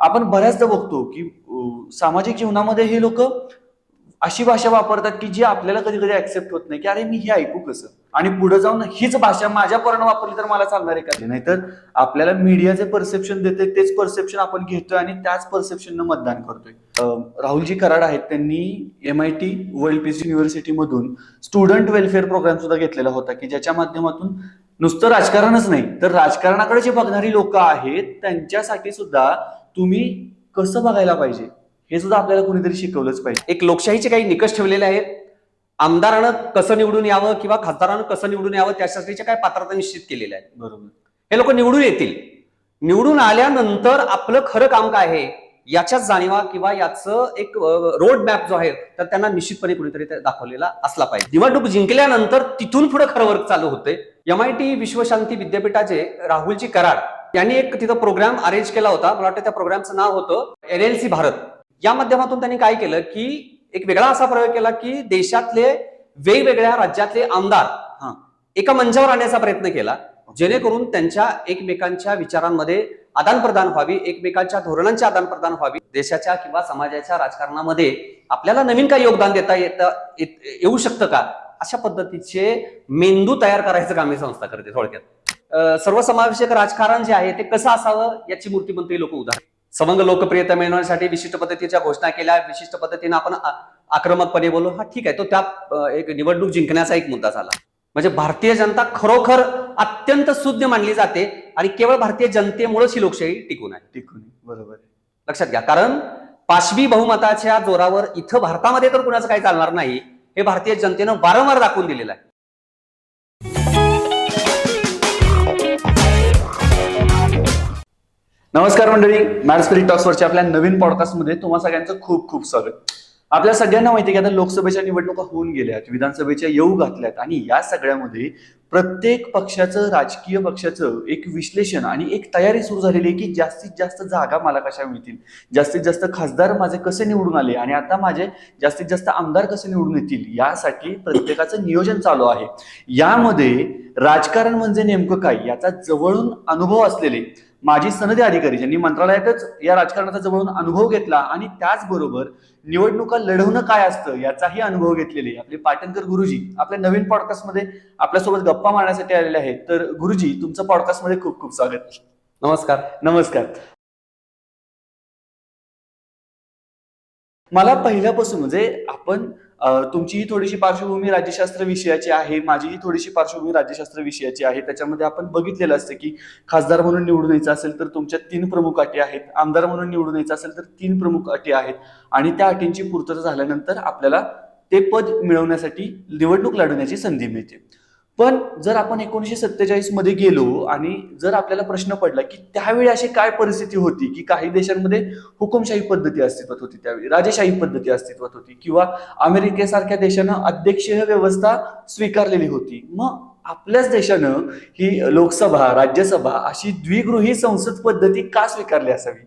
आपण बऱ्याचदा बघतो की सामाजिक जीवनामध्ये हे लोक अशी भाषा वापरतात की जी आपल्याला कधी कधी ऍक्सेप्ट होत नाही की अरे मी हे ऐकू कसं? आणि पुढे जाऊन हीच भाषा माझ्या पोरानं वापरली तर मला चालणार आहे का? नाहीतर आपल्याला मीडियाचे परसेप्शन देते तेच परसेप्शन आपण घेतोय आणि त्याच परसेप्शननं मतदान करतोय. राहुलजी कराड आहेत त्यांनी M I T world peace university मधून स्टुडंट वेलफेअर प्रोग्राम सुद्धा घेतलेला होता की ज्याच्या माध्यमातून नुसतं राजकारणच नाही तर राजकारणाकडे जे बघणारी लोक आहेत त्यांच्यासाठी सुद्धा तुम्ही कसं बघायला पाहिजे? हे सुद्धा आपल्याला कोणीतरी शिकवलंच पाहिजे. एक लोकशाहीचे काही निकष ठेवलेले आहेत. आमदारानं कसं निवडून यावं किंवा खासदारानं कसं निवडून यावं त्यासाठीच्या काय पात्रता निश्चित केलेल्या आहेत. बरोबर. हे लोक निवडून येतील. निवडून आल्यानंतर आपलं खरं काम काय आहे? याच्याच जाणीवा किंवा याचं एक रोड मॅप जो आहे तर त्यांना निश्चितपणे कुणीतरी दाखवलेला असला पाहिजे. निवडणूक जिंकल्यानंतर तिथून पुढे खरं वर्क चालू होते एम आय टी विश्वशांती विद्यापीठाचे राहुलजी कराड त्यांनी एक तिथं प्रोग्राम अरेंज केला होता. मला वाटतं त्या प्रोग्रामचं नाव होतं एनएलसी भारत. या माध्यमातून त्यांनी काय केलं की एक वेगळा असा प्रयोग केला की देशातले वेगवेगळ्या राज्यातले आमदार एका मंचावर आणण्याचा प्रयत्न केला. जेणेकरून त्यांच्या एकमेकांच्या विचारांमध्ये आदान प्रदान व्हावी एकमेकांच्या धोरणांची आदान प्रदान व्हावी. देशाच्या किंवा समाजाच्या राजकारणामध्ये आपल्याला नवीन काही योगदान देता येत- येऊ शकतं का? अशा पद्धतीचे मेंदू तयार करायचं काम ही संस्था करते थोडक्यात. सर्वसमावेशक राजकारण जे आहे ते कसं असावं याची मूर्तिमंत लोक उदाहरण. समंग लोकप्रियता मिळवण्यासाठी विशिष्ट पद्धतीच्या घोषणा केल्या. विशिष्ट पद्धतीने आपण आक्रमकपणे बोललो हा ठीक आहे. तो त्या एक निवडणूक जिंकण्याचा एक मुद्दा झाला. म्हणजे भारतीय जनता खरोखर अत्यंत सुज्ञ मानली जाते आणि केवळ भारतीय जनतेमुळेच ही लोकशाही टिकून आहे. टिकून बरोबर आहे. लक्षात घ्या. कारण पाशवी बहुमताच्या जोरावर इथं भारतामध्ये तर कुणाचं काही चालणार नाही. हे भारतीय जनतेनं वारंवार दाखवून दिलेलं आहे. नमस्कार मंडळी मॅरस्पिरिट टॉक्सवरच्या आपल्या नवीन पॉडकास्टमध्ये तुम्हा सगळ्यांचं खूप खूप स्वागत. आपल्या सगळ्यांना माहिती आहे की आता लोकसभेच्या निवडणुका होऊन गेल्यात विधानसभेच्या येऊ घातल्यात आणि या सगळ्यामध्ये प्रत्येक पक्षाचं राजकीय पक्षाचं एक विश्लेषण आणि एक तयारी सुरू झालेली आहे की जास्तीत जास्त जागा मला कशा मिळतील? जास्तीत जास्त खासदार माझे कसे निवडून आले आणि आता माझे जास्तीत जास्त आमदार कसे निवडून येतील यासाठी प्रत्येकाचं नियोजन चालू आहे. यामध्ये राजकारण म्हणजे नेमकं काय? याचा जवळून अनुभव असलेले माजी सनदी अधिकारी ज्यांनी मंत्रालयातच या राजकारणाचा जवळून अनुभव घेतला आणि त्याचबरोबर निवडणुका लढवणं काय असतं याचाही अनुभव घेतलेले आपले पाटणकर गुरुजी आपल्या नवीन पॉडकास्टमध्ये आपल्यासोबत गप्पा मारण्यासाठी आलेले आहेत. तर गुरुजी तुमचं पॉडकास्टमध्ये खूप खूप स्वागत. नमस्कार. नमस्कार. मला पहिल्यापासून म्हणजे आपण तुमचीही तुमची ही थोडीशी पार्श्वभूमी राज्यशास्त्र विषयाची आहे माझी ही थोडीशी पार्श्वभूमी राज्यशास्त्र विषयाची आहे. त्याच्यामध्ये आपण बघितलेलं असतं की खासदार म्हणून निवडून यायचं असेल तर तुमच्या तीन प्रमुख अटी आहेत आमदार म्हणून निवडून यायचं असेल तर तीन प्रमुख अटी आहेत आणि त्या अटींची पूर्तता झाल्यानंतर आपल्याला ते पद मिळवण्यासाठी निवडणूक लढवण्याची संधी मिळते. पण जर आपण एकोणीसशे सत्तेचाळीसमध्ये गेलो आणि जर आपल्याला प्रश्न पडला की त्यावेळी अशी काय परिस्थिती होती की काही देशांमध्ये हुकुमशाही पद्धती अस्तित्वात होती त्यावेळी राजेशाही पद्धती अस्तित्वात होती किंवा अमेरिकेसारख्या देशानं अध्यक्षीय व्यवस्था स्वीकारलेली होती. मग आपल्याच देशानं ही लोकसभा राज्यसभा अशी द्विगृही संसद पद्धती का स्वीकारली असावी?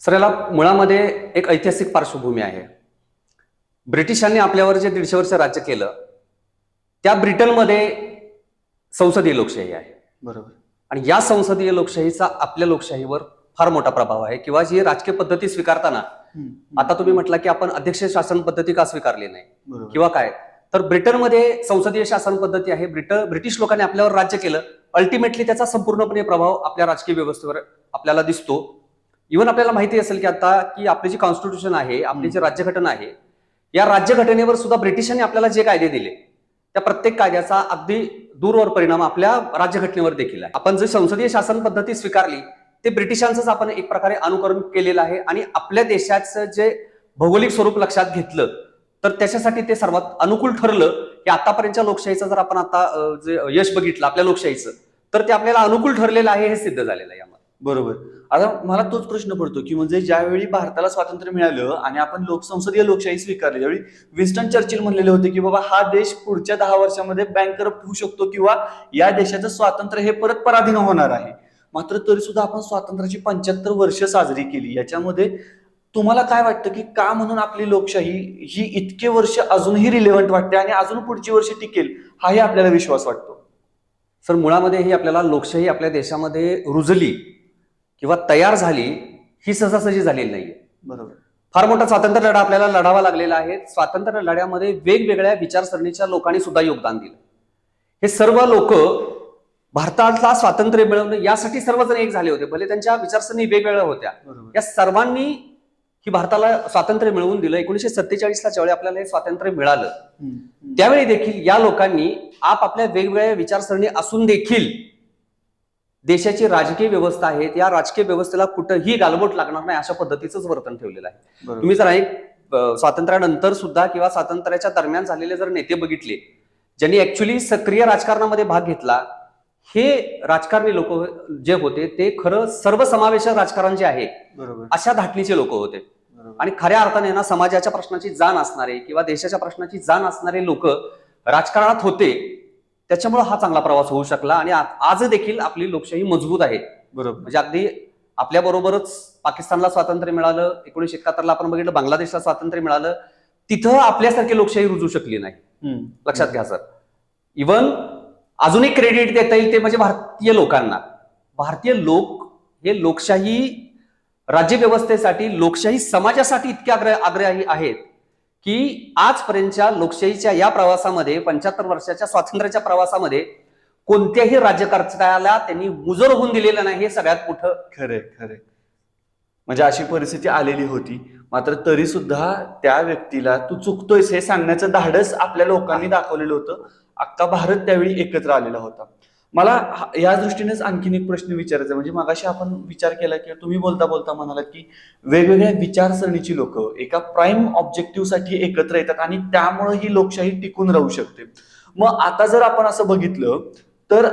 सर याला मुळामध्ये एक ऐतिहासिक पार्श्वभूमी आहे. ब्रिटिशांनी आपल्यावर जे दीडशे वर्ष राज्य केलं त्या ब्रिटनमध्ये संसदीय लोकशाही आहे. बरोबर. आणि या संसदीय लोकशाहीचा आपल्या लोकशाहीवर फार मोठा प्रभाव आहे. किंवा जी राजकीय पद्धती स्वीकारताना आता तुम्ही म्हटला की आपण अध्यक्ष शासन पद्धती का स्वीकारली नाही? किंवा काय? तर ब्रिटनमध्ये संसदीय शासन पद्धती आहे. ब्रिट ब्रिटिश लोकांनी आपल्यावर राज्य केलं. अल्टिमेटली त्याचा संपूर्णपणे प्रभाव आपल्या राजकीय व्यवस्थेवर आपल्याला दिसतो. इव्हन आपल्याला माहिती असेल की आता की आपली जी कॉन्स्टिट्यूशन आहे आपली जी राज्यघटना आहे या राज्यघटनेवर सुद्धा ब्रिटिशांनी आपल्याला जे कायदे दिले त्या प्रत्येक कायद्याचा अगदी दूरवर परिणाम आपल्या राज्यघटनेवर देखील आहे. आपण जे संसदीय शासन पद्धती स्वीकारली ते ब्रिटिशांचंच आपण एक प्रकारे अनुकरण केलेलं आहे आणि आपल्या देशाचं जे भौगोलिक स्वरूप लक्षात घेतलं तर त्याच्यासाठी ते सर्वात अनुकूल ठरलं की आतापर्यंतच्या लोकशाहीचं जर आपण आता जे यश बघितलं आपल्या लोकशाहीचं तर ते आपल्याला अनुकूल ठरलेलं आहे हे सिद्ध झालेलं आहे यामध्ये बरोबर. आता मला तोच प्रश्न पडतो की म्हणजे ज्यावेळी भारताला स्वातंत्र्य मिळालं आणि आपण लोकसंसदीय लोकशाही स्वीकारली त्यावेळी विन्स्टन चर्चिल म्हणलेले होते की बाबा हा देश पुढच्या दहा वर्षामध्ये बँकरप्ट होऊ शकतो किंवा या देशाचं स्वातंत्र्य हे परत पराधीन होणार आहे. मात्र तरी सुद्धा आपण स्वातंत्र्याची पंच्याहत्तर वर्ष साजरी केली. याच्यामध्ये तुम्हाला काय वाटतं की का म्हणून आपली लोकशाही ही इतके वर्ष अजूनही रिलेव्हंट वाटते आणि अजून पुढची वर्ष टिकेल हाही आपल्याला विश्वास वाटतो? सर मुळामध्ये ही आपल्याला लोकशाही आपल्या देशामध्ये रुजली. किंवा तयार झाली ही सहजासहजी झालेली नाहीये. बरोबर. फार मोठा स्वातंत्र्य लढा आपल्याला लढावा लागलेला आहे. स्वातंत्र्य लढ्यामध्ये वेगवेगळ्या विचारसरणीच्या लोकांनी सुद्धा योगदान दिलं. हे सर्व लोक भारताला स्वातंत्र्य मिळवणं यासाठी सर्वजण एक झाले होते. भले त्यांच्या विचारसरणी वेगवेगळ्या होत्या. या सर्वांनी ही भारताला स्वातंत्र्य मिळवून दिलं. एकोणीशे सत्तेचाळीसला ज्यावेळी आपल्याला हे स्वातंत्र्य मिळालं. त्यावेळी देखील या लोकांनी आपापल्या वेगवेगळ्या विचारसरणी असून देखील देशाची राजकीय व्यवस्था आहे त्या राजकीय व्यवस्थेला कुठंही गालबोट लागणार नाही अशा पद्धतीचंच वर्तन ठेवलेलं आहे. तुम्ही जर एक स्वातंत्र्यानंतर सुद्धा किंवा स्वातंत्र्याच्या दरम्यान झालेले जर नेते बघितले ज्यांनी ऍक्च्युली सक्रिय राजकारणामध्ये भाग घेतला हे राजकारणी लोक जे होते ते खरं सर्वसमावेशक राजकारण जे आहे अशा धाटणीचे लोक होते. आणि खऱ्या अर्थाने ना समाजाच्या प्रश्नाची जाण असणारे किंवा देशाच्या प्रश्नाची जाण असणारे लोक राजकारणात होते त्याच्यामुळे हा चांगला प्रवास होऊ शकला आणि आज देखील आपली लोकशाही मजबूत आहे. बरोबर. म्हणजे अगदी आपल्या बरोबरच पाकिस्तानला स्वातंत्र्य मिळालं एकोणीशे एकाहत्तरला आपण बघितलं बांगलादेशला स्वातंत्र्य मिळालं तिथं आपल्यासारखी लोकशाही रुजू शकली नाही. लक्षात घ्या सर. इवन अजून एक क्रेडिट देता येईल ते म्हणजे भारतीय लोकांना. भारतीय लोक हे लोकशाही राज्यव्यवस्थेसाठी लोकशाही समाजासाठी इतके आग्रह आग्रही आहेत. की आजपर्यंतच्या लोकशाहीच्या या प्रवासामध्ये पंच्याहत्तर वर्षाच्या स्वातंत्र्याच्या प्रवासामध्ये कोणत्याही राज्यकर्त्याला त्यांनी मुजर होऊन दिलेलं नाही हे सगळ्यात मोठं खरे खरे म्हणजे अशी परिस्थिती आलेली होती. मात्र तरी सुद्धा त्या व्यक्तीला तू चुकतोयस हे सांगण्याचं धाडस आपल्या लोकांनी दाखवलेलं होतं. अख्खा भारत त्यावेळी एकत्र आलेला होता. मला या दृष्टीनेच आणखीन एक प्रश्न विचारायचा आहे. म्हणजे मगाशी आपण विचार केला की तुम्ही बोलता बोलता म्हणालात की वेगवेगळ्या विचारसरणीची लोक एका प्राईम ऑब्जेक्टिव्हसाठी एकत्र येतात आणि त्यामुळे ही लोकशाही टिकून राहू शकते. मग आता जर आपण असं बघितलं तर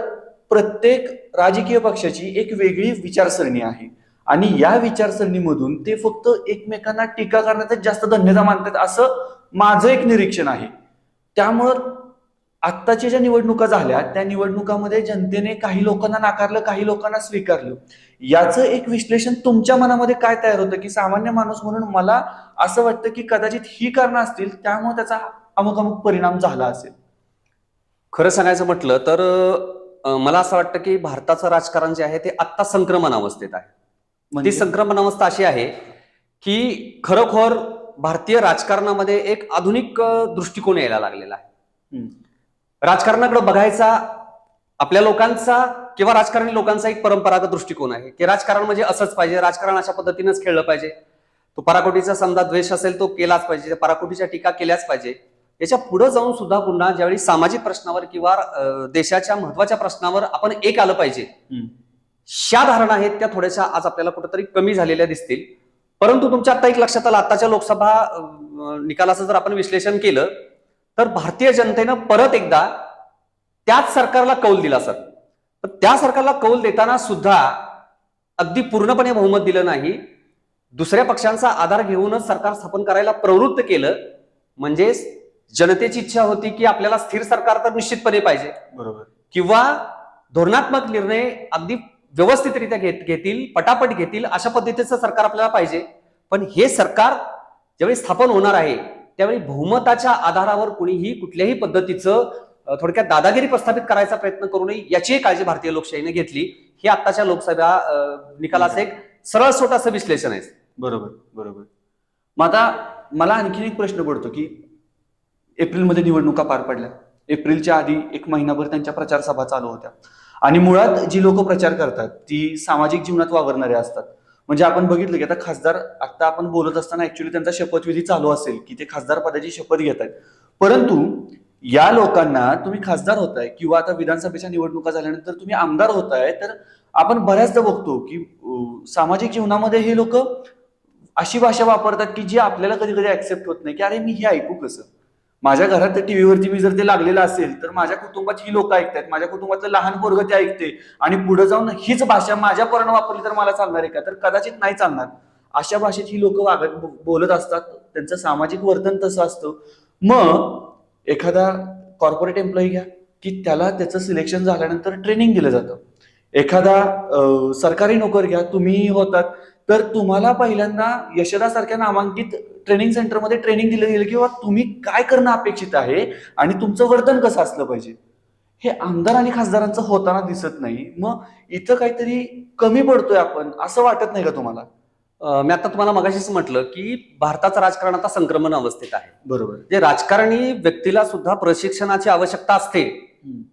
प्रत्येक राजकीय पक्षाची एक वेगळी विचारसरणी आहे. आणि या विचारसरणीमधून ते फक्त एकमेकांना टीका करण्यातच जास्त धन्यता मानतात असं माझं एक निरीक्षण आहे. त्यामुळं आत्ताच्या ज्या निवडणुका झाल्या त्या निवडणुकामध्ये जनतेने काही लोकांना नाकारलं काही लोकांना स्वीकारलं. याचं एक विश्लेषण तुमच्या मनामध्ये काय तयार होतं? की सामान्य माणूस म्हणून मला असं वाटतं की कदाचित ही कारणं असतील त्यामुळे त्याचा अमुक अमुक परिणाम झाला असेल. खरं सांगायचं म्हटलं तर मला असं वाटतं की भारताचं राजकारण जे आहे ते आत्ता संक्रमण अवस्थेत आहे. ती म्हणजे? संक्रमण अवस्था अशी आहे की खरोखर भारतीय राजकारणामध्ये एक आधुनिक दृष्टिकोन यायला लागलेला आहे. राजकारणाकडे बघायचा आपल्या लोकांचा किंवा राजकारणी लोकांचा एक परंपरागत दृष्टिकोन आहे की राजकारण म्हणजे असंच पाहिजे राजकारण अशा पद्धतीनेच खेळलं पाहिजे. तो पराकोटीचा समजा द्वेष असेल तो केलाच पाहिजे पराकोटीच्या टीका केल्याच पाहिजे. याच्यापुढे जाऊन सुद्धा पुन्हा ज्यावेळी सामाजिक प्रश्नावर किंवा देशाच्या महत्त्वाच्या प्रश्नावर आपण एक आलं पाहिजे. ह्या धारणा आहेत त्या थोड्याशा आज आपल्याला कुठेतरी कमी झालेल्या दिसतील. परंतु तुमच्या आता एक लक्षात आलं आताच्या लोकसभा निकालाचं जर आपण विश्लेषण केलं तर भारतीय जनतेनं परत एकदा त्याच सरकारला कौल दिला सर. पण त्या सरकारला कौल देताना सुद्धा अगदी पूर्णपणे बहुमत दिलं नाही. दुसऱ्या पक्षांचा आधार घेऊनच सरकार स्थापन करायला प्रवृत्त केलं. म्हणजे जनतेची इच्छा होती की आपल्याला स्थिर सरकार तर निश्चितपणे पाहिजे. बरोबर. किंवा धोरणात्मक निर्णय अगदी व्यवस्थितरित्या घेत घेतील पटापट घेतील अशा पद्धतीचं सरकार आपल्याला पाहिजे. पण हे सरकार ज्यावेळी स्थापन होणार आहे त्यावेळी बहुमताच्या आधारावर कुणीही कुठल्याही पद्धतीचं थोडक्यात दादागिरी प्रस्थापित करायचा प्रयत्न करू नये याचीही काळजी भारतीय लोकशाहीने घेतली. हे आत्ताच्या लोकसभा निकालाचं एक सरळ सोट असं विश्लेषण आहे. बरोबर बरोबर. मग आता मला आणखीन एक प्रश्न पडतो की एप्रिलमध्ये निवडणुका पार पडल्या. एप्रिलच्या आधी एक महिनाभर त्यांच्या प्रचार सभा चालू होत्या. आणि मुळात जी लोक प्रचार करतात ती सामाजिक जीवनात वावरणारे असतात. म्हणजे आपण बघितलं की आता खासदार आता आपण बोलत असताना ऍक्च्युली त्यांचा शपथविधी चालू असेल की ते खासदार पदाची शपथ घेत आहेत. परंतु या लोकांना तुम्ही खासदार होताय किंवा आता विधानसभेच्या निवडणुका झाल्यानंतर तुम्ही आमदार होताय तर आपण बऱ्याचदा बघतो की सामाजिक जीवनामध्ये हे लोक अशी भाषा वापरतात की जी आपल्याला कधी कधी ऍक्सेप्ट होत नाही की अरे मी हे ऐकू कसं? माझ्या घरात टीव्हीवरती मी जर ते लागलेलं असेल तर माझ्या कुटुंबात ही लोक ऐकतात. माझ्या कुटुंबातलं लहान पोरग ते ऐकते. आणि पुढे जाऊन हीच भाषा माझ्या वापरली तर मला चालणार आहे का? तर कदाचित नाही चालणार. अशा भाषेत ही लोक वागत बोलत असतात. त्यांचं सामाजिक वर्तन तसं असतं. मग एखादा कॉर्पोरेट एम्प्लॉई घ्या की त्याला त्याचं सिलेक्शन झाल्यानंतर ट्रेनिंग दिलं जातं. एखादा सरकारी नोकर घ्या तुम्ही होतात. तर तुम्हाला पहिल्यांदा यशदासारख्या नामांकित ट्रेनिंग सेंटरमध्ये ट्रेनिंग दिलं गेलं किंवा तुम्ही काय करणं अपेक्षित आहे आणि तुमचं वर्तन कसं असलं पाहिजे? हे आमदार आणि खासदारांचं होताना दिसत नाही. मग इथं काहीतरी कमी पडतोय आपण असं वाटत नाही का तुम्हाला? मी आता तुम्हाला मगाशीच म्हटलं की भारताचं राजकारण आता संक्रमण अवस्थेत आहे. बरोबर. जे राजकारणी व्यक्तीला सुद्धा प्रशिक्षणाची आवश्यकता असते.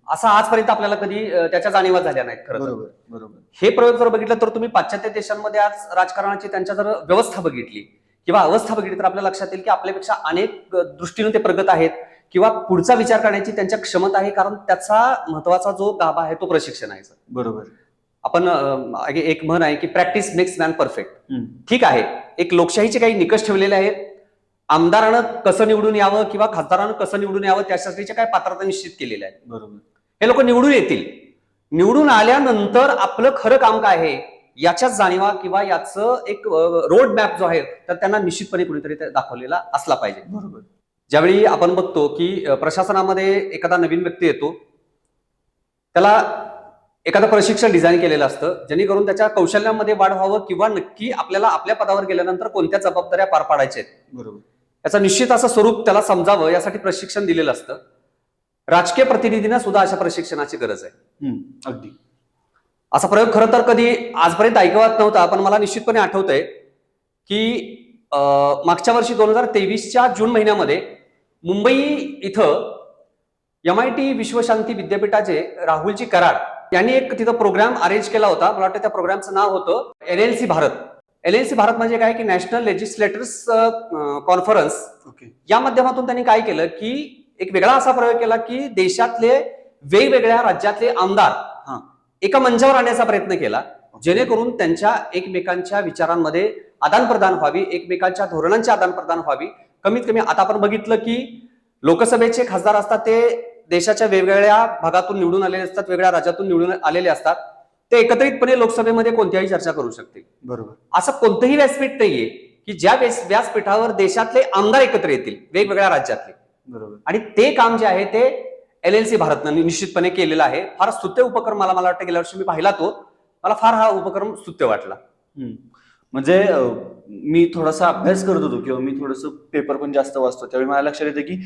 असं आजपर्यंत आपल्याला कधी त्याच्या जाणीवा झाल्या नाहीत खरं. बरोबर बरोबर. हे प्रयोग जर बघितलं तर तुम्ही पाश्चात्य देशांमध्ये आज राजकारणाची त्यांच्या जर व्यवस्था बघितली किंवा अवस्था बघितली तर आपल्या लक्षात येईल की आपल्यापेक्षा अनेक दृष्टीने ते प्रगत आहेत किंवा पुढचा विचार करण्याची त्यांच्या क्षमता आहे कारण त्याचा महत्त्वाचा जो गाभा आहे तो प्रशिक्षण आहे सर. बरोबर. आपण एक म्हण आहे की प्रॅक्टिस मेक्स मॅन परफेक्ट. ठीक आहे. एक लोकशाहीचे काही निकष ठेवलेले आहेत. आमदारानं कसं निवडून यावं किंवा खासदारानं कसं निवडून यावं त्यासाठीच्या काय पात्रता निश्चित केलेल्या आहेत. बरोबर. हे लोक निवडून येतील. निवडून आल्यानंतर आपलं खरं काम काय आहे? याच्याच जाणीवा किंवा याचं एक रोड मॅप जो आहे तर त्यांना निश्चितपणे कुणीतरी ते दाखवलेला असला पाहिजे. बरोबर. ज्यावेळी आपण बघतो की प्रशासनामध्ये एखादा नवीन व्यक्ती येतो त्याला एखादं प्रशिक्षण डिझाईन केलेलं असतं जेणेकरून त्याच्या कौशल्यामध्ये वाढ व्हावं किंवा नक्की आपल्याला आपल्या पदावर गेल्यानंतर कोणत्या जबाबदाऱ्या पार पाडायच्या आहेत. बरोबर. याचं निश्चित असं स्वरूप त्याला समजावं यासाठी प्रशिक्षण दिलेलं असतं. राजकीय प्रतिनिधींना सुद्धा अशा प्रशिक्षणाची गरज आहे. अगदी. असा प्रयोग खरं तर कधी आजपर्यंत ऐकवत नव्हता पण मला निश्चितपणे आठवतंय की मागच्या वर्षी दोन हजार तेवीसच्या जून महिन्यामध्ये मुंबई इथं एम आय टी विश्वशांती विद्यापीठाचे राहुलजी कराड यांनी एक तिथं प्रोग्राम अरेंज केला होता. मला वाटतं त्या प्रोग्रामचं नाव होतं L L C Bharat. L L C Bharat म्हणजे काय? की नॅशनल लेजिस्लेटर्स कॉन्फरन्स ओके या माध्यमातून त्यांनी काय केलं की एक वेगळा असा प्रयोग केला की देशातले वेगवेगळ्या राज्यातले आमदार. एका मंचावर आणण्याचा प्रयत्न केला. जेणेकरून त्यांच्या एकमेकांच्या विचारांमध्ये आदान प्रदान व्हावी एकमेकांच्या धोरणांची आदान प्रदान व्हावी. कमीत कमी आता आपण बघितलं की लोकसभेचे खासदार असतात ते देशाच्या वेगवेगळ्या भागातून निवडून आलेले असतात वेगळ्या राज्यातून निवडून आलेले असतात. ते एकत्रितपणे लोकसभेमध्ये कोणत्याही चर्चा करू शकतील. बरोबर. असं कोणतंही व्यासपीठ नाहीये की ज्या व्यास- व्यासपीठावर देशातले आमदार एकत्र येतील वेगवेगळ्या राज्यातले. बरोबर. आणि ते काम जे आहे ते एल एल सी भारतनं निश्चितपणे केलेला आहे. फार स्तुत्य उपक्रम मला मला वाटतं गेल्या वर्षी मी पाहिला तो. मला फार हा उपक्रम स्तुत्य वाटला. हम्म. म्हणजे मी थोडासा अभ्यास करत होतो किंवा मी थोडस पेपर पण जास्त वाचतो. त्यावेळी मला लक्षात येतं की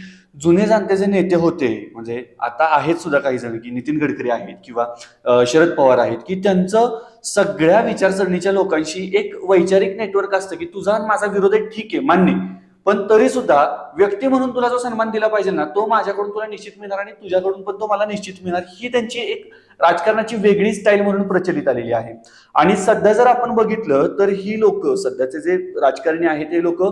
जुने जाणते जे नेते होते म्हणजे आता आहेत सुद्धा काही जण की नितीन गडकरी आहेत किंवा शरद पवार आहेत की त्यांचं सगळ्या विचारसरणीच्या लोकांशी एक वैचारिक नेटवर्क असतं की तुझा माझा विरोध आहे ठीक आहे मान्य पण तरी सुद्धा व्यक्ती म्हणून तुला जो सन्मान दिला पाहिजे ना तो माझ्याकडून तुला निश्चित मिळणार आणि तुझ्याकडून पण तो मला निश्चित मिळणार. ही त्यांची एक राजकारणाची वेगळी स्टाईल म्हणून प्रचलित आलेली आहे. आणि सध्या जर आपण बघितलं तर ही लोक सध्याचे जे राजकारणी आहेत ते लोक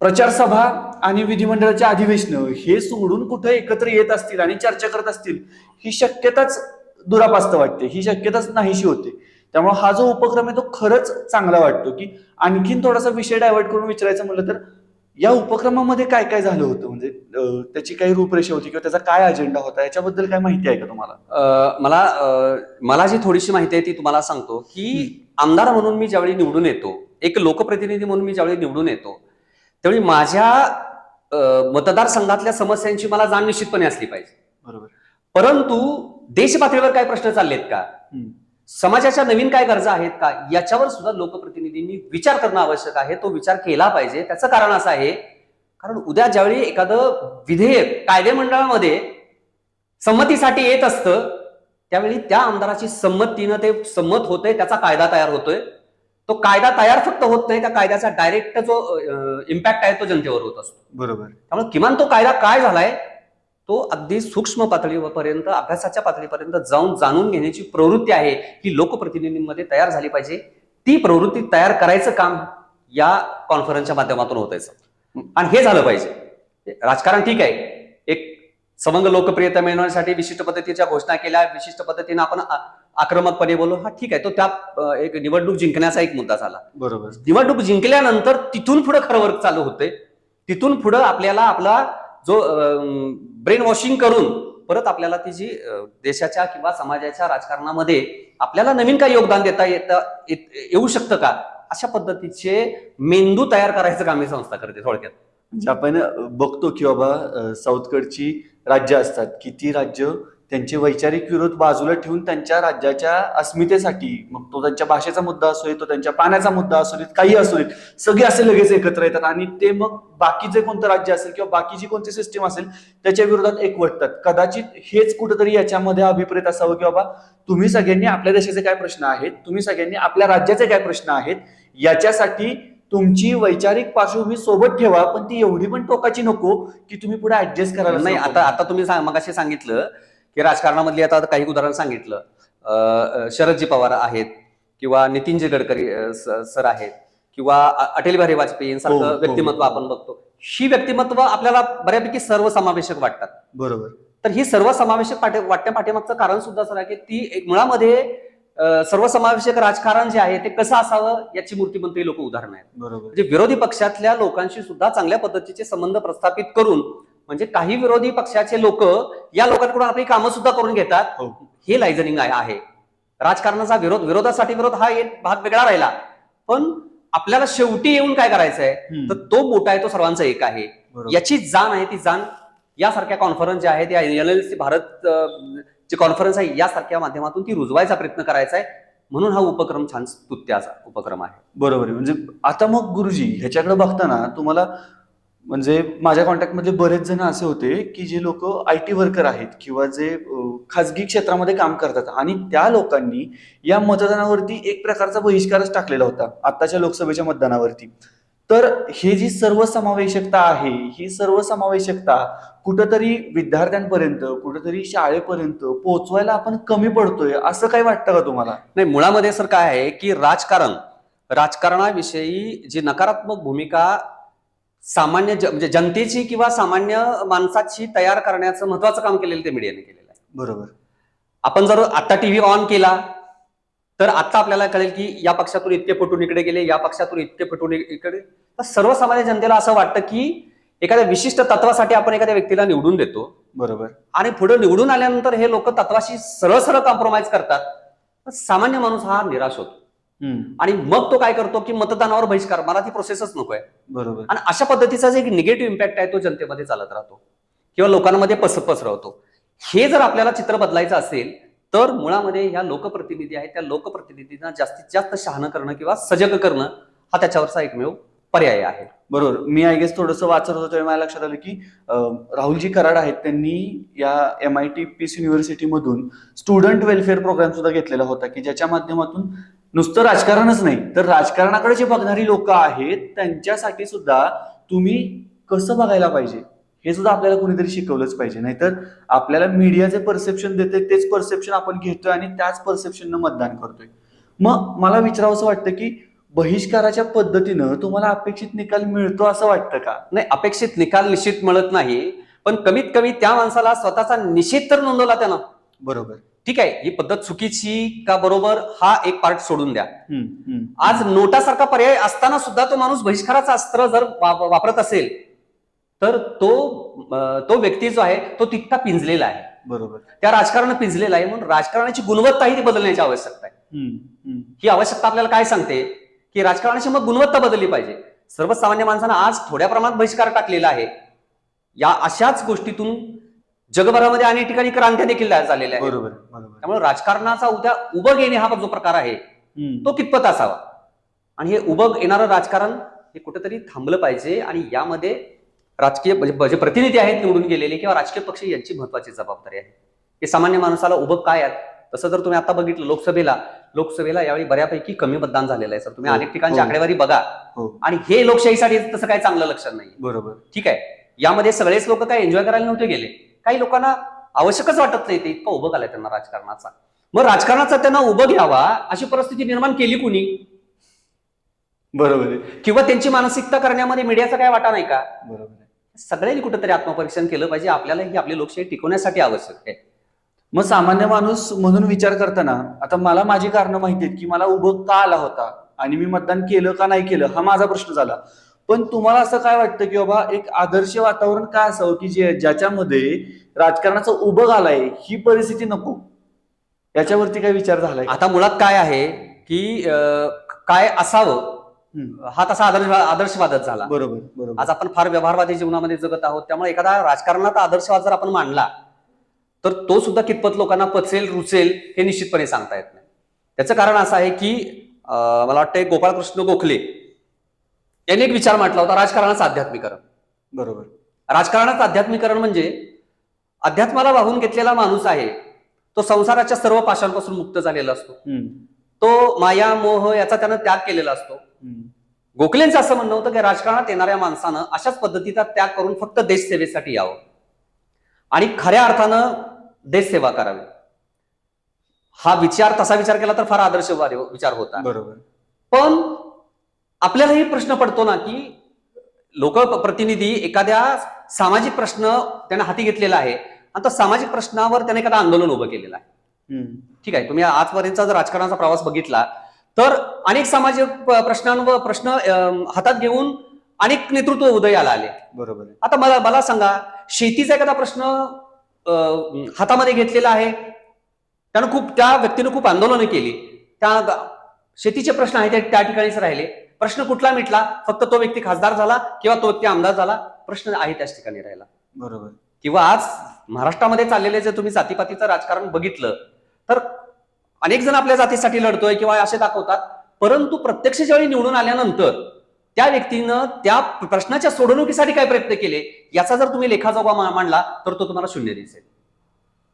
प्रचार सभा आणि विधिमंडळाच्या अधिवेशन हे सोडून कुठं एकत्र येत असतील आणि चर्चा करत असतील ही शक्यताच दुरापास्त वाटते. ही शक्यताच नाहीशी होते. त्यामुळे हा जो उपक्रम आहे तो खरंच चांगला वाटतो की आणखीन थोडासा विषय डायव्हर्ट करून विचारायचं म्हटलं तर या उपक्रमामध्ये काय काय झालं होतं? म्हणजे त्याची काही रूपरेषा होती किंवा त्याचा काय अजेंडा होता? याच्याबद्दल काय माहिती आहे का तुम्हाला? मला मला जी थोडीशी माहिती आहे ती तुम्हाला सांगतो की आमदार म्हणून मी ज्यावेळी निवडून येतो एक लोकप्रतिनिधी म्हणून मी ज्यावेळी निवडून येतो त्यावेळी माझ्या मतदारसंघातल्या समस्यांची मला जाण निश्चितपणे असली पाहिजे. बरोबर. परंतु देश पातळीवर काय प्रश्न चाललेत का. समाजाच्या नवीन काय गरजा आहेत का? याच्यावर सुद्धा लोकप्रतिनिधींनी विचार करणं आवश्यक आहे. तो विचार केला पाहिजे. त्याचं कारण असं आहे कारण उद्या ज्यावेळी एखादं विधेयक कायदेमंडळामध्ये संमतीसाठी येत असतं त्यावेळी त्या आमदाराची संमतीनं ते संमत होतंय त्याचा कायदा तयार होतोय. तो कायदा तयार फक्त होत नाही त्या कायद्याचा डायरेक्ट जो इम्पॅक्ट आहे तो जनतेवर होत असतो. बरोबर. त्यामुळे किमान तो कायदा काय झालाय तो अगदी सूक्ष्म पातळीपर्यंत अभ्यासाच्या पातळीपर्यंत जाऊन जाणून घेण्याची प्रवृत्ती आहे ही लोकप्रतिनिधींमध्ये तयार झाली पाहिजे. ती प्रवृत्ती तयार करायचं काम या कॉन्फरन्सच्या माध्यमातून होत आणि हे झालं पाहिजे. राजकारण ठीक आहे. एक समंग लोकप्रियता मिळवण्यासाठी विशिष्ट पद्धतीच्या घोषणा केल्या विशिष्ट पद्धतीने आपण आक्रमकपणे बोललो हा ठीक आहे. तो त्या एक निवडणूक जिंकण्याचा एक मुद्दा झाला. बरोबर. निवडणूक जिंकल्यानंतर तिथून पुढे खरं वर्क चालू होते तिथून पुढे आपल्याला आपला जो ब्रेन वॉशिंग करून परत आपल्याला ती जी देशाच्या किंवा समाजाच्या राजकारणामध्ये आपल्याला नवीन काय योगदान देता येता येत- येऊ शकतं का? अशा पद्धतीचे मेंदू तयार करायचं काम ही संस्था करते थोडक्यात. आपण बघतो की बाबा साऊथकडची राज्य असतात. की ती राज्य त्यांचे वैचारिक विरोध बाजूला ठेवून त्यांच्या राज्याच्या अस्मितेसाठी मग तो त्यांच्या भाषेचा मुद्दा असू तो त्यांच्या पाण्याचा मुद्दा असू देत काही असू देत सगळे असे लगेच एकत्र येतात आणि ते मग बाकीचे कोणतं राज्य असेल किंवा बाकीची कोणती सिस्टीम असेल त्याच्या विरोधात एकवटतात कदाचित हेच कुठेतरी याच्यामध्ये अभिप्रेत असावं की बाबा तुम्ही सगळ्यांनी आपल्या देशाचे काय प्रश्न आहेत तुम्ही सगळ्यांनी आपल्या राज्याचे काय प्रश्न आहेत याच्यासाठी तुमची वैचारिक पार्श्वभूमी सोबत ठेवा पण ती एवढी पण टोकाची नको की तुम्ही पुढे ऍडजस्ट करायला नाही. आता आता तुम्ही मगाशी सांगितलं की राजकारणामधली आता काही उदाहरण सांगितलं. शरदजी पवार आहेत किंवा नितीनजी गडकरी सर आहेत किंवा अटल बिहारी वाजपेयी हो, सारखं हो. व्यक्तिमत्व आपण बघतो. ही व्यक्तिमत्व आपल्याला बऱ्यापैकी सर्वसमावेशक वाटतात. बरोबर. तर ही सर्वसमावेशक पाठी वाटण्या पाठीमागचं कारण सुद्धा असं आहे की ती एक मुळामध्ये सर्वसमावेशक राजकारण जे आहे ते कसं असावं याची मूर्तिमंत लोक उदाहरण आहेत. म्हणजे विरोधी पक्षातल्या लोकांशी सुद्धा चांगल्या पद्धतीचे संबंध प्रस्थापित करून म्हणजे काही विरोधी पक्षाचे लोक या लोकांकडून आपली कामं सुद्धा करून घेतात. हो. हे लायझनिंग आहे. राजकारणाचा विरोध विरोधासाठी विरोध हा एक भाग वेगळा राहिला. पण आपल्याला शेवटी येऊन काय करायचं आहे हम्म. तर तो मोठा आहे तो सर्वांचा एक आहे. याची जाण आहे ती जाण यासारख्या कॉन्फरन्स ज्या आहेत या एल भारत जी कॉन्फरन्स आहे यासारख्या माध्यमातून ती रुजवायचा प्रयत्न करायचा आहे म्हणून हा उपक्रम छान स्तुत्याचा उपक्रम आहे. बरोबर आहे. म्हणजे आता मग गुरुजी ह्याच्याकडे बघताना तुम्हाला म्हणजे माझ्या कॉन्टॅक्टमध्ये बरेच जण असे होते की जे लोक आय टी वर्कर आहेत किंवा जे खाजगी क्षेत्रामध्ये काम करतात. आणि त्या लोकांनी या मतदानावरती एक प्रकारचा बहिष्कारच टाकलेला होता आताच्या लोकसभेच्या मतदानावरती. तर हे जी सर्वसमावेशकता आहे ही सर्वसमावेशकता कुठंतरी विद्यार्थ्यांपर्यंत कुठंतरी शाळेपर्यंत पोहोचवायला आपण कमी पडतोय असं काही वाटतं का तुम्हाला? नाही मुळामध्ये सर काय आहे की राजकारण राजकारणाविषयी जी नकारात्मक भूमिका सामान्य म्हणजे जनतेची किंवा सामान्य माणसाची तयार करण्याचं महत्वाचं काम केलेलं ते मीडियाने केलेलं आहे. बरोबर. आपण जर आता टीव्ही ऑन केला तर आता आपल्याला कळेल की या पक्षातून इतके फुटून इकडे गेले या पक्षातून इतके फुटून इ- इकडे. तर सर्वसामान्य जनतेला असं वाटतं की एखाद्या विशिष्ट तत्वासाठी आपण एखाद्या व्यक्तीला निवडून देतो. बरोबर. आणि पुढे निवडून आल्यानंतर हे लोक तत्वाशी सरळ सरळ कॉम्प्रोमाइज करतात. तर सामान्य माणूस हा निराश होतो. आणि मग तो काय करतो की मतदानावर बहिष्कार मला ती प्रोसेसच नकोय. बरोबर. आणि अशा पद्धतीचा जे निगेटिव्ह इम्पॅक्ट आहे तो जनतेमध्ये चालत राहतो. किंवा लोकांमध्ये पस पसरवतो हे जर आपल्याला चित्र बदलायचं असेल तर मुळामध्ये ह्या लोकप्रतिनिधी आहेत त्या लोकप्रतिनिधींना जास्तीत जास्त शहाणं करणं किंवा सजग करणं हा त्याच्यावरचा एकमेव पर्याय आहे. बरोबर. मी आय गेस थोडस वाचत होतो तेव्हा मला लक्षात आलं की राहुलजी कराड आहेत त्यांनी या M I T peace university मधून स्टुडंट वेलफेअर प्रोग्राम सुद्धा घेतलेला होता की ज्याच्या माध्यमातून नुसतं राजकारणच नाही तर राजकारणाकडे जे बघणारी लोक आहेत त्यांच्यासाठी सुद्धा तुम्ही कसं बघायला पाहिजे? हे सुद्धा आपल्याला कोणीतरी शिकवलंच पाहिजे. नाहीतर आपल्याला मीडिया जे परसेप्शन देते तेच परसेप्शन आपण घेतोय आणि त्याच परसेप्शननं मतदान करतोय. मग मला विचारावं असं वाटतं की बहिष्काराच्या पद्धतीनं तुम्हाला अपेक्षित निकाल मिळतो असं वाटतं का? नाही अपेक्षित निकाल निश्चित मिळत नाही पण कमीत कमी त्या माणसाला स्वतःचा निषेध तर नोंदवला त्यानं. बरोबर. ठीक आहे ही पद्धत चुकीची का बरोबर हा एक पार्ट सोडून द्या. आज नोटासारखा पर्याय असताना सुद्धा तो माणूस बहिष्काराचं अस्त्र जर वापरत असेल तर तो तो व्यक्ती जो आहे तो तितका पिंजलेला आहे. बरोबर. त्या राजकारण पिंजलेला आहे म्हणून राजकारणाची गुणवत्ताही ती बदलण्याची आवश्यकता आहे. ही आवश्यकता आपल्याला काय सांगते? की राजकारणाची मग गुणवत्ता बदलली पाहिजे. सर्वसामान्य माणसानं आज थोड्या प्रमाणात बहिष्कार टाकलेला आहे. या अशाच गोष्टीतून जगभरामध्ये अनेक ठिकाणी क्रांत्या देखील झालेल्या आहेत. बरोबर त्यामुळे राजकारणाचा उद्या उभं येणे हा जो प्रकार आहे. तो कितपत असावा? आणि हे उभं येणारं राजकारण हे कुठेतरी थांबलं पाहिजे आणि यामध्ये राजकीय म्हणजे जे प्रतिनिधी आहेत निवडून गेलेले किंवा राजकीय पक्ष यांची महत्वाची जबाबदारी आहे. की सामान्य माणसाला उभं काय आहे? तसं जर तुम्ही आता बघितलं लोकसभेला लोकसभेला यावेळी बऱ्यापैकी कमी मतदान झालेलं आहे सर. तुम्ही हो, अनेक ठिकाणची हो. आकडेवारी बघा. हो. आणि हे लोकशाहीसाठी तसं काही चांगलं लक्षण नाही बरोबर. ठीक आहे. यामध्ये सगळेच लोक काय एन्जॉय करायला नव्हते गेले. काही लोकांना आवश्यकच वाटत नाही ते इतकं उभं झालंय त्यांना राजकारणाचा. मग राजकारणाचा त्यांना उभं घ्यावा अशी परिस्थिती निर्माण केली कुणी? बरोबर. आहे किंवा त्यांची मानसिकता करण्यामध्ये मीडियाचा काय वाटा नाही का? बरोबर. आहे सगळ्यांनी कुठेतरी आत्मपरीक्षण केलं पाहिजे. आपल्याला ही आपली लोकशाही टिकवण्यासाठी आवश्यक आहे. मग सामान्य माणूस म्हणून विचार करताना आता मला माझी कारणं माहिती आहेत की मला उभं का आला होता आणि मी मतदान केलं का नाही केलं हा माझा प्रश्न झाला पण तुम्हाला असं काय वाटतं की बाबा एक आदर्श वातावरण काय असावं की जे ज्याच्यामध्ये राजकारणाचं उभं घालाय ही परिस्थिती नको याच्यावरती काय विचार झालाय? आता मुळात काय आहे की काय असावं. हा तसा आदर्श आदर्शवादच झाला बरोबर बरोबर आज आपण फार व्यवहारवादी जीवनामध्ये जगत आहोत त्यामुळे एखादा राजकारणात आदर्शवाद जर आपण मांडला तर तो सुद्धा कितपत लोकांना पचेल रुचेल हे निश्चितपणे सांगता येत नाही. त्याचं कारण असं आहे की मला वाटतं गोपाळकृष्ण गोखले यांनी एक विचार म्हटला होता राजकारणाचं आध्यात्मिकरण. बरोबर. राजकारणाचं आध्यात्मिकरण म्हणजे अध्यात्माला वाहून घेतलेला माणूस आहे तो संसाराच्या सर्व पाशांपासून मुक्त झालेला असतो. तो माया मोह याचा त्यानं त्याग केलेला असतो. गोखलेंचं असं म्हणणं होतं की राजकारणात येणाऱ्या माणसानं अशाच पद्धतीचा त्याग करून फक्त देशसेवेसाठी यावं. आणि खऱ्या अर्थानं देशसेवा करावी. हा विचार तसा विचार केला तर फार आदर्श विचार होता बरोबर. पण आपल्यालाही प्रश्न पडतो ना की लोकप्रतिनिधी एखाद्या सामाजिक प्रश्न त्याने हाती घेतलेला आहे आणि त्या सामाजिक प्रश्नावर त्याने एखादं आंदोलन उभं केलेलं आहे. ठीक आहे तुम्ही आजपर्यंतचा जर राजकारणाचा प्रवास बघितला तर अनेक सामाजिक प्रश्नांवर प्रश्न हातात घेऊन अनेक नेतृत्व उदयाला आले. बरोबर. आता मला मला सांगा शेतीचा एखादा प्रश्न हातामध्ये घेतलेला आहे. त्यानं खूप त्या व्यक्तीनं खूप आंदोलनं केली. त्या शेतीचे प्रश्न आहेत ते त्या ठिकाणीच राहिले. प्रश्न कुठला मिटला? फक्त तो व्यक्ती खासदार झाला किंवा तो व्यक्ती आमदार झाला? प्रश्न आहे त्याच ठिकाणी राहिला. बरोबर. किंवा आज महाराष्ट्रामध्ये चाललेले जर तुम्ही जातीपातीचं राजकारण बघितलं तर अनेक जण आपल्या जातीसाठी लढतोय किंवा असे दाखवतात परंतु प्रत्यक्ष ज्यावेळी निवडून आल्यानंतर त्या व्यक्तीनं त्या प्रश्नाच्या सोडवणुकीसाठी काय प्रयत्न केले याचा जर तुम्ही लेखाजोबा मांडला तर तो तुम्हाला शून्य दिसेल.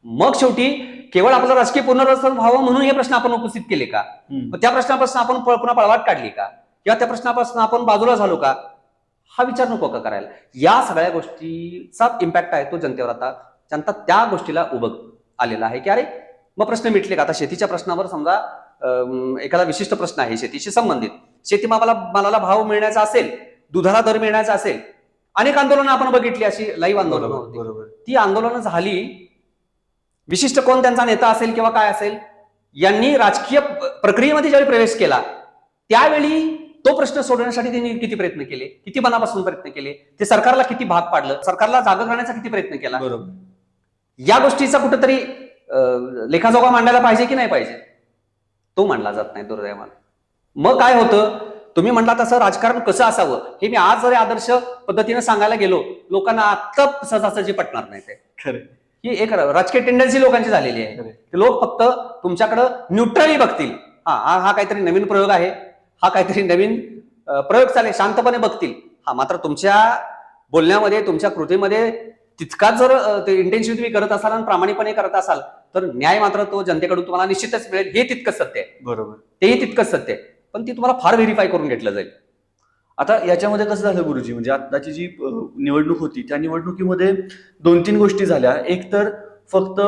मग शेवटी केवळ आपलं राजकीय पुनर्वसन व्हावं म्हणून हे प्रश्न आपण उपस्थित केले का? त्या प्रश्नापासून आपण पुन्हा पळवाट काढली का? किंवा त्या प्रश्नापासून आपण बाजूला झालो का? हा विचार नको का करायला? या सगळ्या गोष्टीचा इम्पॅक्ट आहे तो जनतेवर आता जनता त्या गोष्टीला उभं आलेला आहे की अरे मग प्रश्न मिटले का? आता शेतीच्या प्रश्नावर समजा एखादा विशिष्ट प्रश्न आहे शेतीशी संबंधित. शेतीमालाला मालाला भाव मिळण्याचा असेल दुधाला दर मिळण्याचा असेल अनेक आंदोलनं आपण बघितली अशी लाईव्ह आंदोलनं ती आंदोलनं झाली. विशिष्ट कोण त्यांचा नेता असेल किंवा काय असेल यांनी राजकीय प्रक्रियेमध्ये ज्यावेळी प्रवेश केला त्यावेळी तो प्रश्न सोडवण्यासाठी त्यांनी किती प्रयत्न केले किती मनापासून प्रयत्न केले ते सरकारला किती भाग पाडलं सरकारला जागा करण्याचा किती प्रयत्न केला? बरोबर. या गोष्टीचा कुठेतरी लेखाजोखा मांडायला पाहिजे की नाही पाहिजे? तो मांडला जात नाही दुर्दैवानं. मग काय होतं? तुम्ही म्हणला तसं राजकारण कसं असावं? हे मी आज जरी आदर्श पद्धतीने सांगायला गेलो लोकांना आता सहजासहजी पटणार नाही ते. खरे ही एक राजकीय टेंडन्सी लोकांची झालेली आहे. ते लोक फक्त तुमच्याकडं न्यूट्रली बघतील. हा हा हा काहीतरी नवीन प्रयोग आहे. हा काहीतरी नवीन प्रयोग चालेल शांतपणे बघतील. हा मात्र तुमच्या बोलण्यामध्ये तुमच्या कृतीमध्ये तितकाच जर ते इंटेन्सिव्ह तुम्ही करत असाल आणि प्रामाणिकपणे करत असाल तर न्याय मात्र तो जनतेकडून तुम्हाला निश्चितच मिळेल. हे तितकंच सत्य आहे. बरोबर. तेही तितकंच सत्य आहे. पण ती तुम्हाला फार व्हेरीफाय करून घेतलं जाईल. आता याच्यामध्ये कसं झालं गुरुजी? म्हणजे आताची जी निवडणूक होती त्या निवडणुकीमध्ये दोन तीन गोष्टी झाल्या. एक तर फक्त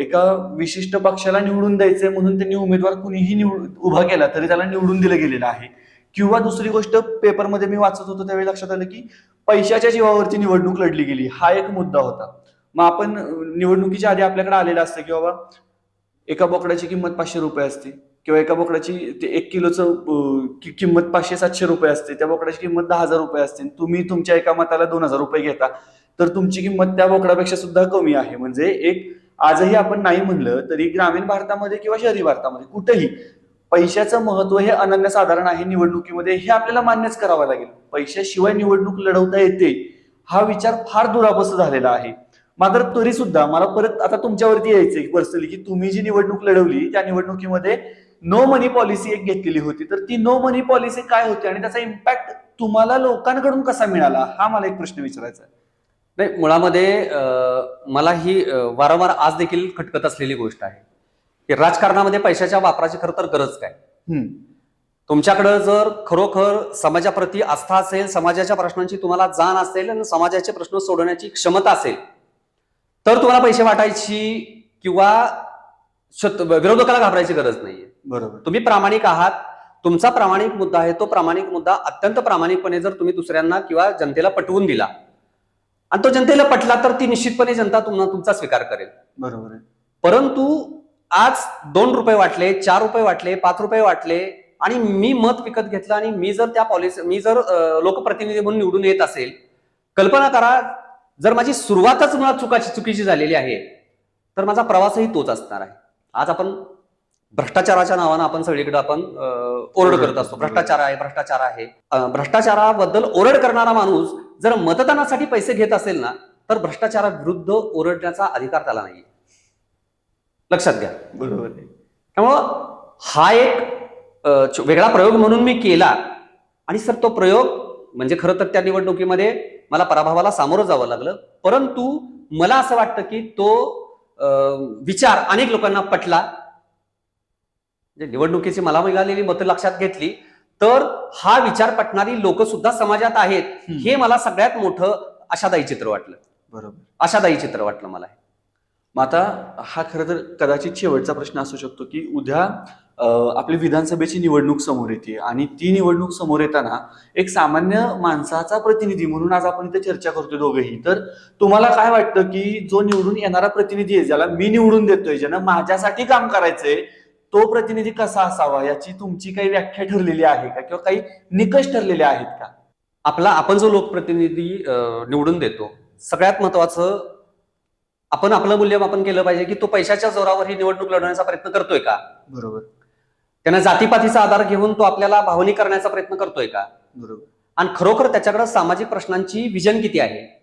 एका विशिष्ट पक्षाला निवडून द्यायचंय म्हणून त्यांनी उमेदवार कुणीही निवड उभा केला तरी त्याला निवडून दिलं गेलेलं आहे. किंवा दुसरी गोष्ट पेपरमध्ये मी वाचत होतो त्यावेळी लक्षात आलं की पैशाच्या जीवावरती निवडणूक लढली गेली. हा एक मुद्दा होता. मग आपण निवडणुकीच्या आधी आपल्याकडे आलेलं असतं की बाबा एका बोकडाची किंमत पाचशे रुपये असते. किंवा एका बोकडाची ते एक किलोचं किंमत पाचशे सातशे रुपये असते. त्या बोकडाची किंमत दहा हजार रुपये असते. तुम्ही तुमच्या एका मताला दोन हजार रुपये घेता. तर तुमची किंमत त्या बोकडापेक्षा सुद्धा कमी आहे. म्हणजे एक आजही आपण नाही म्हणलं तरी ग्रामीण भारतामध्ये किंवा शहरी भारतामध्ये कुठेही पैशाचं महत्त्व हे अनन्यसाधारण आहे निवडणुकीमध्ये. हे आपल्याला मान्यच करावं लागेल. पैशाशिवाय निवडणूक लढवता येते हा विचार फार दुरापस्त झालेला आहे. मात्र तरी सुद्धा मला परत आता तुमच्यावरती यायचंय पर्सनली की तुम्ही जी निवडणूक लढवली त्या निवडणुकीमध्ये नो मनी पॉलिसी एक घेतलेली होती. तर ती नो मनी पॉलिसी काय होती आणि त्याचा इम्पॅक्ट तुम्हाला लोकांकडून कसा मिळाला? हा मला एक प्रश्न विचारायचा आहे. नाही मुळामध्ये मला ही वारंवार आज देखील खटकत असलेली गोष्ट आहे. की राजकारणामध्ये पैशाच्या वापराची खरं तर गरज काय? हम्म, तुमच्याकडे जर खरोखर समाजाप्रती आस्था असेल समाजाच्या प्रश्नांची तुम्हाला जाण असेल आणि समाजाचे प्रश्न सोडवण्याची क्षमता असेल तर तुम्हाला पैसे वाटायची किंवा विरोधकाला घाबरायची गरज नाहीये. बरोबर. तुम्ही प्रामाणिक आहात तुमचा प्रामाणिक मुद्दा आहे तो प्रामाणिक मुद्दा अत्यंत प्रामाणिकपणे जर तुम्ही दुसऱ्यांना किंवा जनतेला पटवून दिला आणि तो जनतेला पटला तर ती निश्चितपणे जनता तुम्हाला तुमचा स्वीकार करेल. बरोबर आहे. परंतु आज दोन रुपये वाटले चार रुपये वाटले पाच रुपये वाटले आणि मी मत विकत घेतलं आणि मी जर त्या पॉलिसी मी जर लोकप्रतिनिधी म्हणून निवडून येत असेल कल्पना करा जर माझी सुरुवातच मुळात चुकाची चुकीची झालेली आहे तर माझा प्रवासही तोच असणार आहे. आज आपण भ्रष्टाचाराच्या नावानं आपण सगळीकडे आपण ओरड करत असतो. भ्रष्टाचार आहे भ्रष्टाचार आहे. भ्रष्टाचाराबद्दल ओरड करणारा माणूस जर मतदानासाठी पैसे घेत असेल ना तर भ्रष्टाचाराविरुद्ध ओरडण्याचा अधिकार त्याला नाही लक्षात घ्या. बरोबर त्यामुळं हा एक वेगळा प्रयोग म्हणून मी केला. आणि सर तो प्रयोग म्हणजे खरं तर त्या निवडणुकीमध्ये मला पराभवाला सामोरं जावं लागलं. परंतु मला असं वाटतं की तो विचार अनेक लोकांना पटला. म्हणजे निवडणुकीची मला मिळालेली मतं लक्षात घेतली. तर हा विचार पटणारी लोक सुद्धा समाजात आहेत. हे मला सगळ्यात मोठं आशादायी चित्र वाटलं. बरोबर. आशादायी चित्र वाटलं मला. मग आता हा खरं तर कदाचित शेवटचा प्रश्न असू शकतो की उद्या आपली विधानसभेची निवडणूक समोर येते. आणि ती निवडणूक समोर येताना एक सामान्य माणसाचा प्रतिनिधी म्हणून आज आपण इथे चर्चा करतोय दोघेही. तर तुम्हाला काय वाटतं की जो निवडून येणारा प्रतिनिधी आहे ज्याला मी निवडून देतोय ज्यानं माझ्यासाठी काम करायचंय तो प्रतिनिधी कसा असावा याची तुमची काही व्याख्या ठरलेली आहे का? किंवा काही निकष ठरलेले आहेत का? आपला आपण जो लोकप्रतिनिधी निवडून देतो सगळ्यात महत्वाचं आपण आपलं मूल्यमापन केलं पाहिजे की तो पैशाच्या जोरावर ही निवडणूक लढवण्याचा प्रयत्न करतोय का? बरोबर. त्यांना जातीपातीचा आधार घेऊन तो आपल्याला भावनिक करण्याचा प्रयत्न करतोय का? बरोबर. आणि खरोखर त्याच्याकडे सामाजिक प्रश्नांची विजन किती आहे.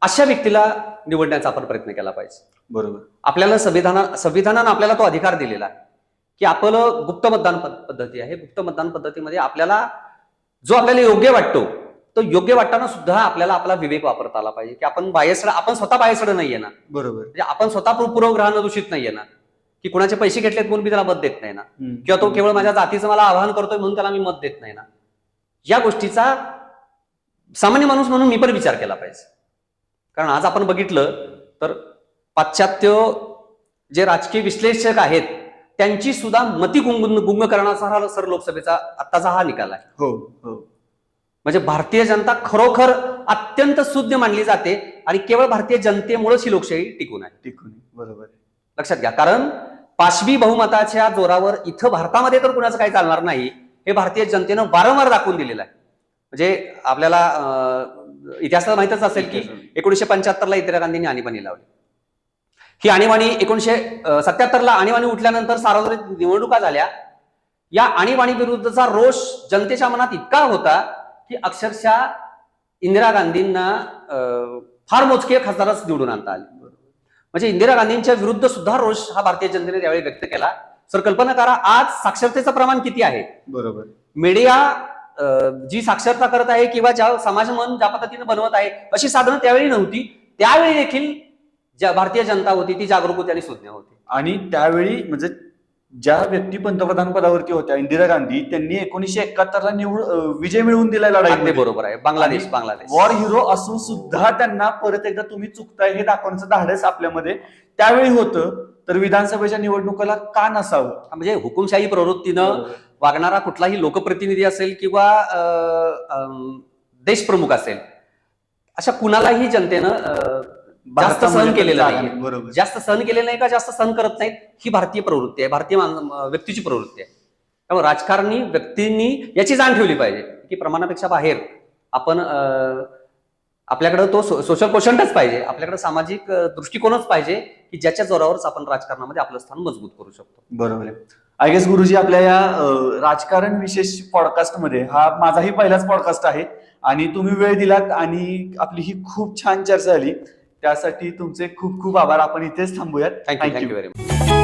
अशा व्यक्तीला निवडण्याचा आपण प्रयत्न केला पाहिजे. बरोबर. आपल्याला संविधाना संविधानानं आपल्याला तो अधिकार दिलेला आहे. की आपलं गुप्त मतदान पद- पद्धती आहे. गुप्त मतदान पद्धतीमध्ये आपल्याला जो आपल्याला योग्य वाटतो तो योग्य वाटताना सुद्धा आपल्याला आपला विवेक वापरता आला पाहिजे. की आपण बायसड आपण स्वतः बायसड नाहीये ना. बरोबर. म्हणजे आपण स्वतः पूर्वग्रहानं दूषित नाहीये ना. की कुणाचे पैसे घेतलेत म्हणून मी त्याला मत देत नाही ना. किंवा तो केवळ माझ्या जातीचं मला आवाहन करतोय म्हणून त्याला मी मत देत नाही ना या गोष्टीचा सामान्य माणूस म्हणून मी पण विचार केला पाहिजे कारण आज आपण बघितलं तर पाश्चात्य जे राजकीय विश्लेषक आहेत त्यांची सुद्धा मती गुंग गुंग करण्याचा हा सर लोकसभेचा आत्ताचा हा निकाल आहे हो हो म्हणजे भारतीय जनता खरोखर अत्यंत शुद्ध मानली जाते आणि केवळ भारतीय जनतेमुळेच ही लोकशाही टिकून आहे टिकून. बरोबर. लक्षात घ्या. कारण पाशवी बहुमताच्या जोरावर इथं भारतामध्ये तर कुणाचं काही चालणार नाही हे भारतीय जनतेनं वारंवार दाखवून दिलेलं आहे. म्हणजे आपल्याला अं, इतिहासात माहितच असेल की एकोणीशे पंच्याहत्तरला इंदिरा गांधींनी आणीबाणी लावली. ही आणीबाणी एकोणीशे सत्याहत्तरला आणीबाणी उठल्यानंतर सार्वत्रिक निवडणुका झाल्या. या आणीबाणी विरुद्धचा रोष जनतेच्या मनात इतका होता की अक्षरशः इंदिरा गांधींना फार मोजके खासदारच निवडून आणता आले. म्हणजे इंदिरा गांधींच्या विरुद्ध सुद्धा रोष हा भारतीय जनतेने त्यावेळी व्यक्त केला. सर कल्पना करा आज साक्षरतेचं प्रमाण किती आहे? बरोबर. मीडिया जी साक्षरता करत आहे किंवा ज्या समाज मन ज्या पद्धतीने बनवत आहे अशी साधनं त्यावेळी नव्हती. त्यावेळी देखील ज्या भारतीय जनता होती ती जागरूक होती आणि सुज्ञ होती. आणि त्यावेळी म्हणजे ज्या व्यक्ती पंतप्रधान पदावरती होत्या इंदिरा गांधी त्यांनी एकोणीशे एकाहत्तरला निवड विजय मिळवून दिला लढाई बरोबर आहे. बांगलादेश बांगलादेश. वॉर हिरो असून सुद्धा त्यांना परत एकदा तुम्ही चुकताय हे दाखवण्याचं धाडस आपल्यामध्ये. त्यावेळी होतं तर विधानसभेच्या निवडणुकाला का नसावं? म्हणजे हुकुमशाही प्रवृत्तीनं वागणारा कुठलाही लोकप्रतिनिधी असेल किंवा देशप्रमुख असेल अशा कुणालाही जनतेनं जास्त सहन केलेलं नाही. बरोबर. जास्त सहन केलेलं नाही का जास्त सहन करत नाहीत? ही भारतीय प्रवृत्ती आहे. भारतीय व्यक्तीची प्रवृत्ती आहे. त्यामुळे राजकारणी व्यक्तींनी याची जाण ठेवली पाहिजे की प्रमाणापेक्षा बाहेर आपण आपल्याकडे तो सोशल क्वेश्चनच पाहिजे. आपल्याकडे सामाजिक दृष्टिकोनच पाहिजे की ज्याच्या जोरावरच आपण राजकारणामध्ये आपलं स्थान मजबूत करू शकतो. बरोबर आहे. आय गेस गुरुजी आपल्या या राजकारण विशेष पॉडकास्टमध्ये हा माझाही पहिलाच पॉडकास्ट आहे आणि तुम्ही वेळ दिलात आणि आपली ही खूप छान चर्चा झाली. त्यासाठी तुमचे खूप खूप आभार. आपण इथेच थांबूयात. Thank you thank you very much